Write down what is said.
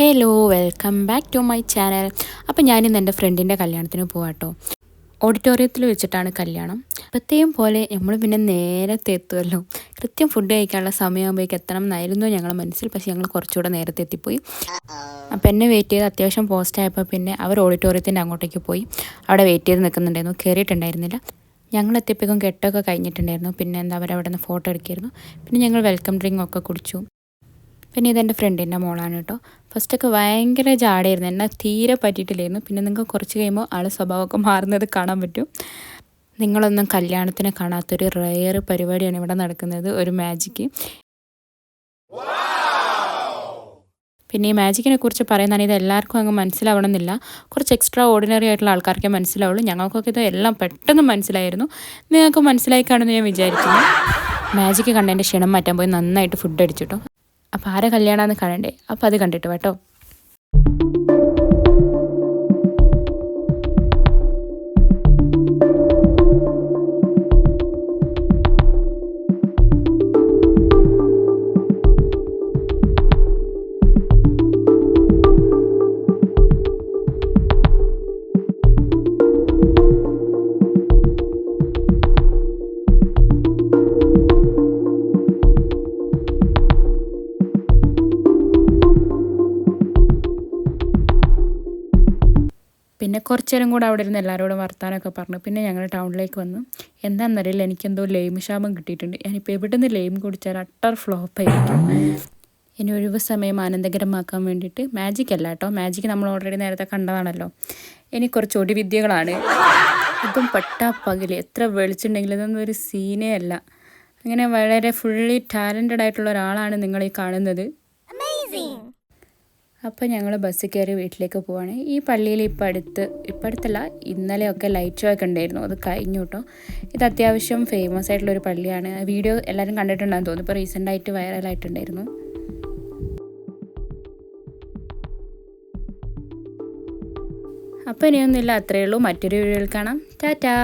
Hello welcome back to my channel അപ്പോൾ ഞാനിന്ന് എന്റെ ഫ്രണ്ടിന്റെ കല്യാണത്തിന് പോകാട്ടോ ഓഡിറ്റോറിയത്തിൽ വെച്ചിട്ടാണ് കല്യാണം. പ്രത്യേകം പോലെ നമ്മൾ പിന്നെ നേരത്തെ എത്തുമല്ലോ കൃത്യം ഫുഡ് കഴിക്കാനുള്ള സമയമാകുമ്പോഴേക്ക് എത്തണം എന്നായിരുന്നു ഞങ്ങളുടെ മനസ്സിൽ. പക്ഷേ ഞങ്ങൾ കുറച്ചുകൂടെ നേരത്തെ എത്തിപ്പോയി. അപ്പം എന്നെ വെയിറ്റ് ചെയ്ത് അത്യാവശ്യം പോസ്റ്റ് ആയപ്പോൾ പിന്നെ അവർ ഓഡിറ്റോറിയത്തിന്റെ അങ്ങോട്ടേക്ക് പോയി. അവിടെ വെയിറ്റ് ചെയ്ത് നിൽക്കുന്നുണ്ടായിരുന്നു. കയറിയിട്ടുണ്ടായിരുന്നില്ല ഞങ്ങൾ എത്തിയപ്പോഴേക്കും കെട്ടൊക്കെ കഴിഞ്ഞിട്ടുണ്ടായിരുന്നു. പിന്നെ എന്താ അവരവിടെ നിന്ന് ഫോട്ടോ എടുക്കായിരുന്നു. പിന്നെ ഞങ്ങൾ വെൽക്കം ഡ്രിങ്ക് ഒക്കെ കുടിച്ചു. പിന്നെ ഇതെന്റെ ഫ്രണ്ടിന്റെ മോളാണ് കേട്ടോ. ഫസ്റ്റൊക്കെ ഭയങ്കര ജാടായിരുന്നു എന്നെ തീരെ പറ്റിയിട്ടില്ലായിരുന്നു. പിന്നെ നിങ്ങൾക്ക് കുറച്ച് കഴിയുമ്പോൾ ആൾ സ്വഭാവമൊക്കെ മാറുന്നത് കാണാൻ പറ്റും. നിങ്ങളൊന്നും കല്യാണത്തിന് കാണാത്തൊരു റയർ പരിപാടിയാണ് ഇവിടെ നടക്കുന്നത്. ഒരു മാജിക്ക് പിന്നെ ഈ മാജിക്കിനെ കുറിച്ച് പറയുന്നതാണ് ഇത് എല്ലാവർക്കും അങ്ങ് മനസ്സിലാവണമെന്നില്ല. കുറച്ച് എക്സ്ട്രാ ഓർഡിനറി ആയിട്ടുള്ള ആൾക്കാർക്കേ മനസ്സിലാവുള്ളൂ. ഞങ്ങൾക്കൊക്കെ ഇത് എല്ലാം പെട്ടെന്ന് മനസ്സിലായിരുന്നു. നിങ്ങൾക്ക് മനസ്സിലായി കാണുമെന്ന് ഞാൻ വിചാരിക്കുന്നു. മാജിക്ക് കണ്ടതിന്റെ ക്ഷണം മാറ്റാൻ പോയി. നന്നായിട്ട് ഫുഡ് അടിച്ചിട്ടോ അപ്പോൾ ആരെ കല്യാണമാണെന്ന് കാണണ്ടേ? അപ്പോൾ അത് കണ്ടിട്ട് കേട്ടോ പിന്നെ കുറച്ച് നേരം കൂടെ അവിടെ ഇരുന്ന് എല്ലാവരോടും വർത്താനമൊക്കെ പറഞ്ഞു. പിന്നെ ഞങ്ങൾ ടൗണിലേക്ക് വന്നു. എന്താണെന്നറിയില്ല എനിക്കെന്തോ ലെയിം ക്ഷാമം കിട്ടിയിട്ടുണ്ട്. ഞാനിപ്പോൾ എവിടെ നിന്ന് ലെയിം കുടിച്ചാൽ അട്ടർ ഫ്ലോപ്പായിരിക്കും. ഇനി ഒഴിവ് സമയം ആനന്ദകരമാക്കാൻ വേണ്ടിയിട്ട് മാജിക് അല്ല കേട്ടോ. മാജിക് നമ്മൾ ഓൾറെഡി നേരത്തെ കണ്ടതാണല്ലോ. ഇനി കുറച്ച് ഒടിവിദ്യകളാണ്. ഇതും പട്ടാ പകൽ എത്ര വെളിച്ചുണ്ടെങ്കിലും ഇതൊന്നും ഒരു സീനേ അല്ല. അങ്ങനെ വളരെ ഫുള്ളി ടാലന്റഡ് ആയിട്ടുള്ള ഒരാളാണ് നിങ്ങൾ ഈ കാണുന്നത് അപ്പോൾ ഞങ്ങൾ ബസ്സിൽ കയറി വീട്ടിലേക്ക് പോവാണ്. ഈ പള്ളിയിൽ ഇപ്പം അടുത്ത് ഇപ്പം അടുത്തല്ല ഇന്നലെയൊക്കെ ലൈറ്റ് ഷോ ഒക്കെ ഉണ്ടായിരുന്നു. അത് കഴിഞ്ഞു കേട്ടോ ഇത് അത്യാവശ്യം ഫേമസ് ആയിട്ടുള്ള ഒരു പള്ളിയാണ്. വീഡിയോ എല്ലാവരും കണ്ടിട്ടുണ്ടെന്ന് തോന്നുന്നു. ഇപ്പോൾ റീസെന്റായിട്ട് വൈറലായിട്ടുണ്ടായിരുന്നു അപ്പോൾ ഇനിയൊന്നുമില്ല. അത്രയേ ഉള്ളൂ. മറ്റൊരു വീഡിയോയിൽ കാണാം. ടാറ്റാ.